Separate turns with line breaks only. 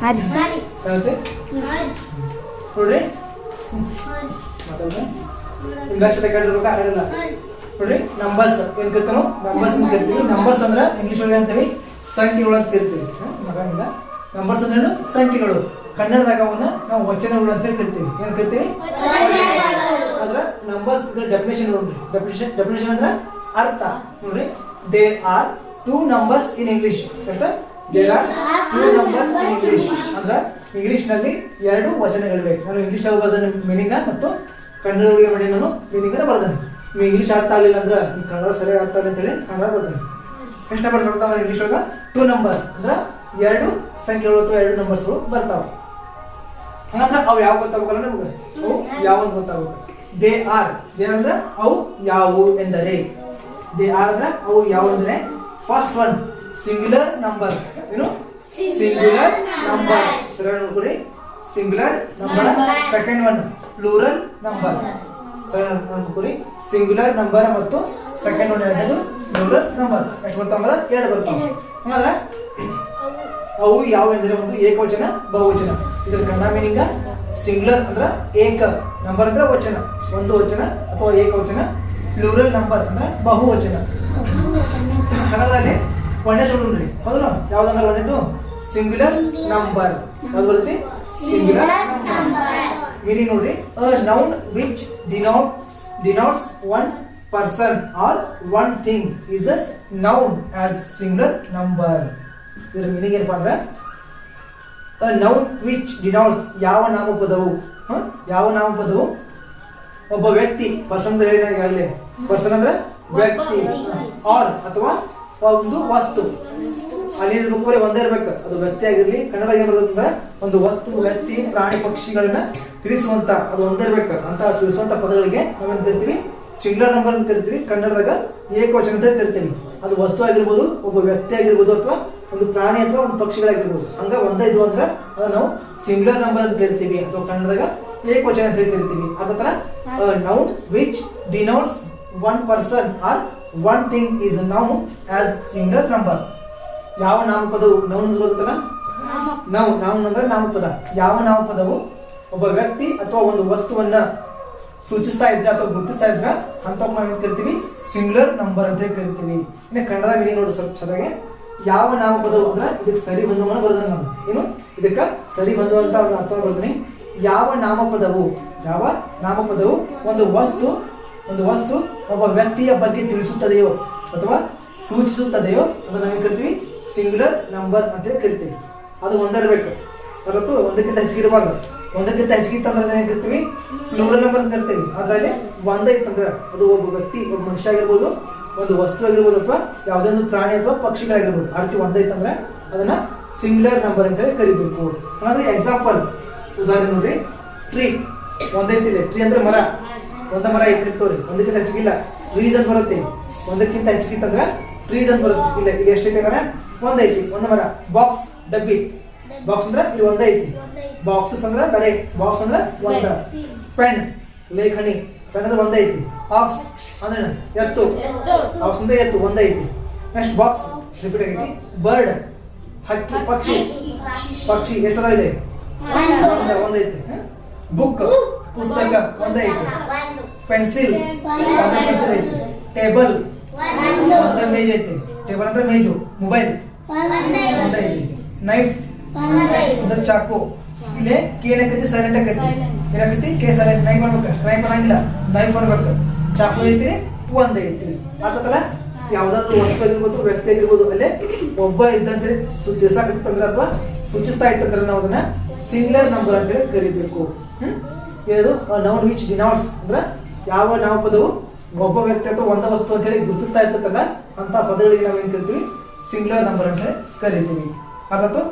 ಹಾಂ ರೀ
ಏನಂತೆ ನೋಡ್ರಿ ಮಾತಾಡ್ರಿ ಇಂಗ್ಲೀಷ್ ಬೇಕಾಗಿರ್ಬೇಕಾ ಆಗಲ್ಲ ನೋಡ್ರಿ ನಂಬರ್ಸ್ ಏನ್ ಕರಿತಾನೋ? ನಂಬರ್ಸ್ ಅಂತ ಕರಿತೀವಿ. ನಂಬರ್ಸ್ ಅಂದ್ರ ಇಂಗ್ಲಿಷ್ ಒಳಗೆ ಅಂತೀವಿ. ಸಂಖ್ಯೆಗಳು ಅಂತ ಕರಿತೀವಿ? ಮಗನಿಂದ. ನಂಬರ್ಸ್ ಅಂದ್ರೆ ಸಂಖ್ಯೆಗಳು. ಕನ್ನಡದಾಗ ಅವನ್ನ ನಾವು ವಚನಗಳು ಅಂತ ಕರಿತೀವಿ. ಏನ್ ಕರಿತೀವಿ? ಅದ್ರ ನಂಬರ್ಸ್ ಇದ್ರ ಡೆಫಿನೇಷನ್ ನೋಡ್ರಿ ಡೆಫಿನೇಷನ್ ಡೆಫಿನೇಷನ್ ಅಂದ್ರ ಅರ್ಥ. ನೋಡ್ರಿ. There are two numbers in English ಎಷ್ಟು? There are two numbers in English ಅಂದ್ರೆ ಇಂಗ್ಲಿಷ್ನಲ್ಲಿ ಎರಡು ವಚನಗಳಿವೆ ನಾನು ಇಂಗ್ಲಿಷ್ ಬರ್ದೇನೆ ಮೀನಿಂಗ್ ಮತ್ತು ಕನ್ನಡಗಳಿಗೆ ಮಾಡಿ ನಾನು ಮೀನಿಂಗ್ ಬರ್ದೇನೆ ನೀವು ಇಂಗ್ಲಿಷ್ ಅರ್ಥ ಆಗಲಿಲ್ಲ ಅಂದ್ರೆ ನೀವು ಕನ್ನಡ ಸರಿಯಾಗಿ ಅರ್ಥ ಆಗಲಿ ಅಂತ ಹೇಳಿ ಕನ್ನಡ ಬರ್ದೇನೆ ಎಷ್ಟು ನಂಬರ್ ಬರ್ತಾವ ಇಂಗ್ಲಿಷ್ ಒಳಗ. ಟೂ ನಂಬರ್ ಅಂದ್ರೆ ಎರಡು ಸಂಖ್ಯೆಗಳು ಅಥವಾ ಎರಡು ನಂಬರ್ಸ್ಗಳು ಬರ್ತಾವೆ. ಹಂಗಂದ್ರೆ ಅವು ಯಾವ ಗೊತ್ತಾಗಲ್ಲ ನಮ್ಗೆ? ಅವು ಯಾವ ಅಂತ ಗೊತ್ತಾಗುತ್ತೆ ದೇ ಆರ್. ದೇ ಅಂದ್ರೆ ಅವು ಯಾವುವು ಎಂದರೆ. ದೇ ಆರ್ ಅಂದ್ರೆ ಅವು ಯಾವ ಅಂದ್ರೆ ಫಸ್ಟ್ ಒನ್ ಸಿಂಗ್ಯುಲರ್ ನಂಬರ್ ಏನು ಸಿಂಗ್ಯುಲರ್ ನಂಬರ್ ಸರಿ ನೋಡ್ಕೊರಿ singular number second one plural number ಸರಿ ನೋಡ್ಕೊರಿ ಸಿಂಗ್ಯುಲರ್ ನಂಬರ್ ಮತ್ತು ಸೆಕೆಂಡ್ ಒನ್ ಎರಡನೇದು ಪ್ಲೂರಲ್ ನಂಬರ್ ಎಷ್ಟು ಬರ್ತಾವ ಎರಡು ಬರ್ತಾವ. ಹಂಗಂದ್ರೆ ಅವು ಯಾವ ಎಂದರೆ ಒಂದು ಏಕವಚನ ಬಹುವಚನ. ಇದರ ಕನ್ನಡ ಮೀನಿಂಗ್ ಸಿಂಗ್ಯುಲರ್ ಅಂದ್ರೆ ಏಕ. ನಂಬರ್ ಅಂದ್ರೆ ವಚನ. ಒಂದು ವಚನ ಅಥವಾ ಏಕವಚನ. ಪ್ಲೂರಲ್ ನಂಬರ್ ಅಂದ್ರೆ ಬಹುವಚನ. ಹಾಗಾದ್ರೆ ಒಂದೇದು ನೋಡ್ರಿ ಹೌದು ಯಾವ್ದಂದ್ರೆ ಒಂದೇದು? ಸಿಂಗ್ಯುಲರ್ ನಂಬರ್ ಯಾವ್ದು ಬರುತ್ತೆ? ಸಿಂಗ್ಯುಲರ್ ನಂಬರ್ ಮೀನಿಂಗ್ ನೋಡ್ರಿ. A noun which denotes denotes one person or one thing is a noun as singular number ಇದರ ಮೀನಿಂಗ್ ಏನಪ್ಪಾ ಅಂದ್ರೆ? ಅ ನೌನ್ ವಿಚ್ ಡಿನೋಟ್ಸ್ ಯಾವ ನಾಮಪದವು? ಯಾವ ನಾಮಪದವು? ಒಬ್ಬ ವ್ಯಕ್ತಿ ಪರ್ಸನ್ ಹೇಳಿ ಆಗಲೇ. ಪರ್ಸನ್ ಅಂದ್ರೆ ವ್ಯಕ್ತಿ. ಆರ್ ಅಥವಾ ಒಂದು ವಸ್ತು. ಅಲ್ಲಿ ಬರೀ ಒಂದೇ ಇರ್ಬೇಕು. ಅದು ವ್ಯಕ್ತಿ ಆಗಿರ್ಲಿ ಕನ್ನಡ ಏನ್ ಬರ್ತದಂದ್ರೆ ಒಂದು ವಸ್ತು ವ್ಯಕ್ತಿ ಪ್ರಾಣಿ ಪಕ್ಷಿಗಳನ್ನ ತಿಳಿಸುವಂತ ಅದು ಒಂದೇ ಇರ್ಬೇಕು. ಅಂತ ತಿಳಿಸುವಂತ ಪದಗಳಿಗೆ ನಾವೇನ್ ಕರಿತೀವಿ? ಸಿಂಗ್ಲರ್ ನಂಬರ್ ಅಂತ ಕರಿತೀವಿ. ಕನ್ನಡದಾಗ ಏಕವಚನ ಅಂತ ಕರಿತೀವಿ ಅದು ವಸ್ತು ಆಗಿರ್ಬೋದು ಒಬ್ಬ ವ್ಯಕ್ತಿ ಆಗಿರ್ಬೋದು ಅಥವಾ ಒಂದು ಪ್ರಾಣಿ ಅಥವಾ ಒಂದು ಪಕ್ಷಿಗಳಾಗಿರ್ಬೋದು ಹಂಗ ಒಂದೇ ಇದು ಅಂದ್ರೆ ಅದನ್ನ ನಾವು ಸಿಂಗ್ಲರ್ ನಂಬರ್ ಅಂತ ಕರಿತೀವಿ. ಅಥವಾ ಕನ್ನಡದಾಗ ಏಕವಚನ ಅಂತ ಕರಿತೀವಿ. ಅದ ತರ noun which denotes one person or one thing is noun as singular number ಯಾವ ನಾಮಪದವು ನೌನ್ ಅಂತ ಗೊತ್ತಲ್ಲ ನಾವು ನೌನ್ ಅಂದ್ರೆ ನಾಮಪದ ಯಾವ ನಾಮಪದವು ಒಬ್ಬ ವ್ಯಕ್ತಿ ಅಥವಾ ಒಂದು ವಸ್ತುವನ್ನ ಸೂಚಿಸ್ತಾ ಇದ್ರೆ ಅಥವಾ ಗುರುತಿಸ್ತಾ ಇದ್ರೆ ಅಂತ ನಾವು ಏನ್ ಕರಿತೀವಿ ಸಿಂಗ್ಯುಲರ್ ನಂಬರ್ ಅಂತ ಕರಿತೀವಿ. ಇನ್ನು ಕನ್ನಡ ಏನು ನೋಡಿ ಸ್ವಲ್ಪ ಚೆನ್ನಾಗಿ. ಯಾವ ನಾಮಪದವು ಅಂದ್ರೆ ಇದಕ್ಕೆ ಸರಿ ಹೊಂದುವನ ಬರೋದನ್ನ ನಾನು ಏನು? ಇದಕ್ಕೆ ಸರಿ ಹೊಂದುವಂತ ಒಂದು ಅರ್ಥ ಬರ್ತೀನಿ ಯಾವ ನಾಮಪದವು ಯಾವ ನಾಮಪದವು ಒಂದು ವಸ್ತು ಒಂದು ವಸ್ತು ಒಬ್ಬ ವ್ಯಕ್ತಿಯ ಬಗ್ಗೆ ತಿಳಿಸುತ್ತದೆಯೋ ಅಥವಾ ಸೂಚಿಸುತ್ತದೆಯೋ ಅದನ್ನ ನಾವು ಕರಿತೀವಿ? ಸಿಂಗ್ಯುಲರ್ ನಂಬರ್ ಅಂತ ಕರಿತೀವಿ. ಅದು ಒಂದಿರಬೇಕು ಹೊರತು ಒಂದಕ್ಕಿಂತ ಹೆಚ್ಚಿಗೆ ಇರಬಾರ್ದು. ಒಂದಕ್ಕಿಂತ ಹೆಚ್ಚಿಗೆ ಇತ್ತಂದ್ರೆ ಏನು ಕರಿತೀವಿ? ಪ್ಲೂರಲ್ ನಂಬರ್ ಅಂತ ಕರಿತೀವಿ. ಅದರಲ್ಲಿ ಒಂದೇ ಇತ್ತಂದ್ರೆ ಅದು ಒಬ್ಬ ವ್ಯಕ್ತಿ, ಒಬ್ಬ ಮನುಷ್ಯ ಆಗಿರ್ಬೋದು, ಒಂದು ವಸ್ತು ಆಗಿರ್ಬೋದು ಅಥವಾ ಯಾವುದೇ ಒಂದು ಪ್ರಾಣಿ ಅಥವಾ ಪಕ್ಷಿಗಳಾಗಿರ್ಬೋದು. ರೀತಿ ಒಂದೇ ಇತ್ತಂದ್ರೆ ಅದನ್ನ ಸಿಂಗ್ಯುಲರ್ ನಂಬರ್ ಅಂತ ಹೇಳಿ ಕರಿಬೇಕು. ಅಂದ್ರೆ ಎಕ್ಸಾಂಪಲ್ ಉದಾಹರಣೆ ನೋಡ್ರಿ ಟ್ರೀ ಒಂದೇ ಟ್ರೀ ಅಂದ್ರೆ ಮರ. ಒಂದ ಮರ ಐತ್ರಿ ತೋರಿ ಒಂದಕ್ಕಿಂತ ಹೆಚ್ಚಿಗಿಲ್ಲ ಟ್ರೀಸ್ ಅಂತ ಬರುತ್ತೆ. ಒಂದಕ್ಕಿಂತ ಹೆಚ್ಚಿಗಿತ್ತಂದ್ರೆ ಟ್ರೀಸ್ ಅಂತ ಬರುತ್ತೆ. ಇಲ್ಲ ಈಗ ಎಷ್ಟೈತೆ ಮರ? ಒಂದೈತಿ ಐತಿ. ಒಂದು ಮರ. ಬಾಕ್ಸ್ ಡಬ್ಬಿ. ಬಾಕ್ಸ್ ಅಂದ್ರೆ ಇಲ್ಲಿ ಒಂದೇ ಐತಿ. ಬಾಕ್ಸಸ್ ಅಂದ್ರೆ ಬರೆ. ಬಾಕ್ಸ್ ಅಂದ್ರೆ ಒಂದ. ಪೆನ್ ಲೇಖನಿ ಪೆನ್ ಅಂದ್ರೆ ಒಂದೇ ಐತಿ. ಆಕ್ಸ್ ಅಂದ್ರೆ? ಎತ್ತು. ಆಕ್ಸ್ ಅಂದ್ರೆ ಎತ್ತು. ಒಂದೇ ಐತಿ. ನೆಕ್ಸ್ಟ್ ಬಾಕ್ಸ್ ರಿಪೀಟ್ ಆಗೈತಿ. ಬರ್ಡ್ ಹಕ್ಕಿ ಪಕ್ಷಿ. ಪಕ್ಷಿ ಎಷ್ಟದ ಇದೆ ಒಂದೈತಿ ಬುಕ್ ಪುಸ್ತಕ ಒಂದೇ ಐತಿ. ಪೆನ್ಸಿಲ್. ಟೇಬಲ್. ಅಂದ್ರೆ ಮೇಜ್ ಐತಿ. ಟೇಬಲ್ ಅಂದ್ರೆ ಮೇಜು. ಮೊಬೈಲ್. ನೈಫ್. ಒಂದು ಚಾಕು. ಇಲ್ಲೇ ಕೆ ಏನಕ್ಕೈತಿ ಸೈಲೆಂಟ್ ಆಕೈತಿ ಏನಾಗೈತಿ ಕೆ ಸೈಲೆಂಟ್ ನೈಫ್ ಅನ್ಬೇಕು ನೈಫ್ ಅನ್ನಂಗಿಲ್ಲ ನೈಫ್ ಅನ್ಬೇಕು ಚಾಕು ಐತಿ ಒಂದು ಐತಿ. ಆತಲ್ಲ ಯಾವ್ದಾದ್ರು ವಸ್ತು ಆಗಿರ್ಬೋದು ವ್ಯಕ್ತಿ ಆಗಿರ್ಬೋದು ಅಲ್ಲೇ ಒಬ್ಬ ಇದ್ದಂತೇಳಿ ತಿಳಿಸಾಕತ್ತಂದ್ರೆ ಅಥವಾ ಸೂಚಿಸ್ತಾ ಇತ್ತಂದ್ರೆ ನಾವು ಅದನ್ನ ಸಿಂಗ್ಲರ್ ನಂಬರ್ ಅಂತೇಳಿ ಕರಿಬೇಕು. ಹ್ಮ್? ಏನದು? ನೌನ್ ವಿಚ್ ಡಿನಾಟ್ಸ್ ಅಂದ್ರೆ ಯಾವ ನಾಮಪದವು ಒಬ್ಬ ವ್ಯಕ್ತಿ ಅಥವಾ ಒಂದ ವಸ್ತು ಅಂತ ಹೇಳಿ ಗುರುತಿಸ್ತಾ ಇರ್ತದಲ್ಲ ಅಂತ ಪದಗಳಿಗೆ ನಾವೇನ್ ಕರಿತೀವಿ? ಸಿಂಗ್ಲರ್ ನಂಬರ್ ಅಂತ ಕರಿತೀವಿ. ಅರ್ಥಾಯ್ತು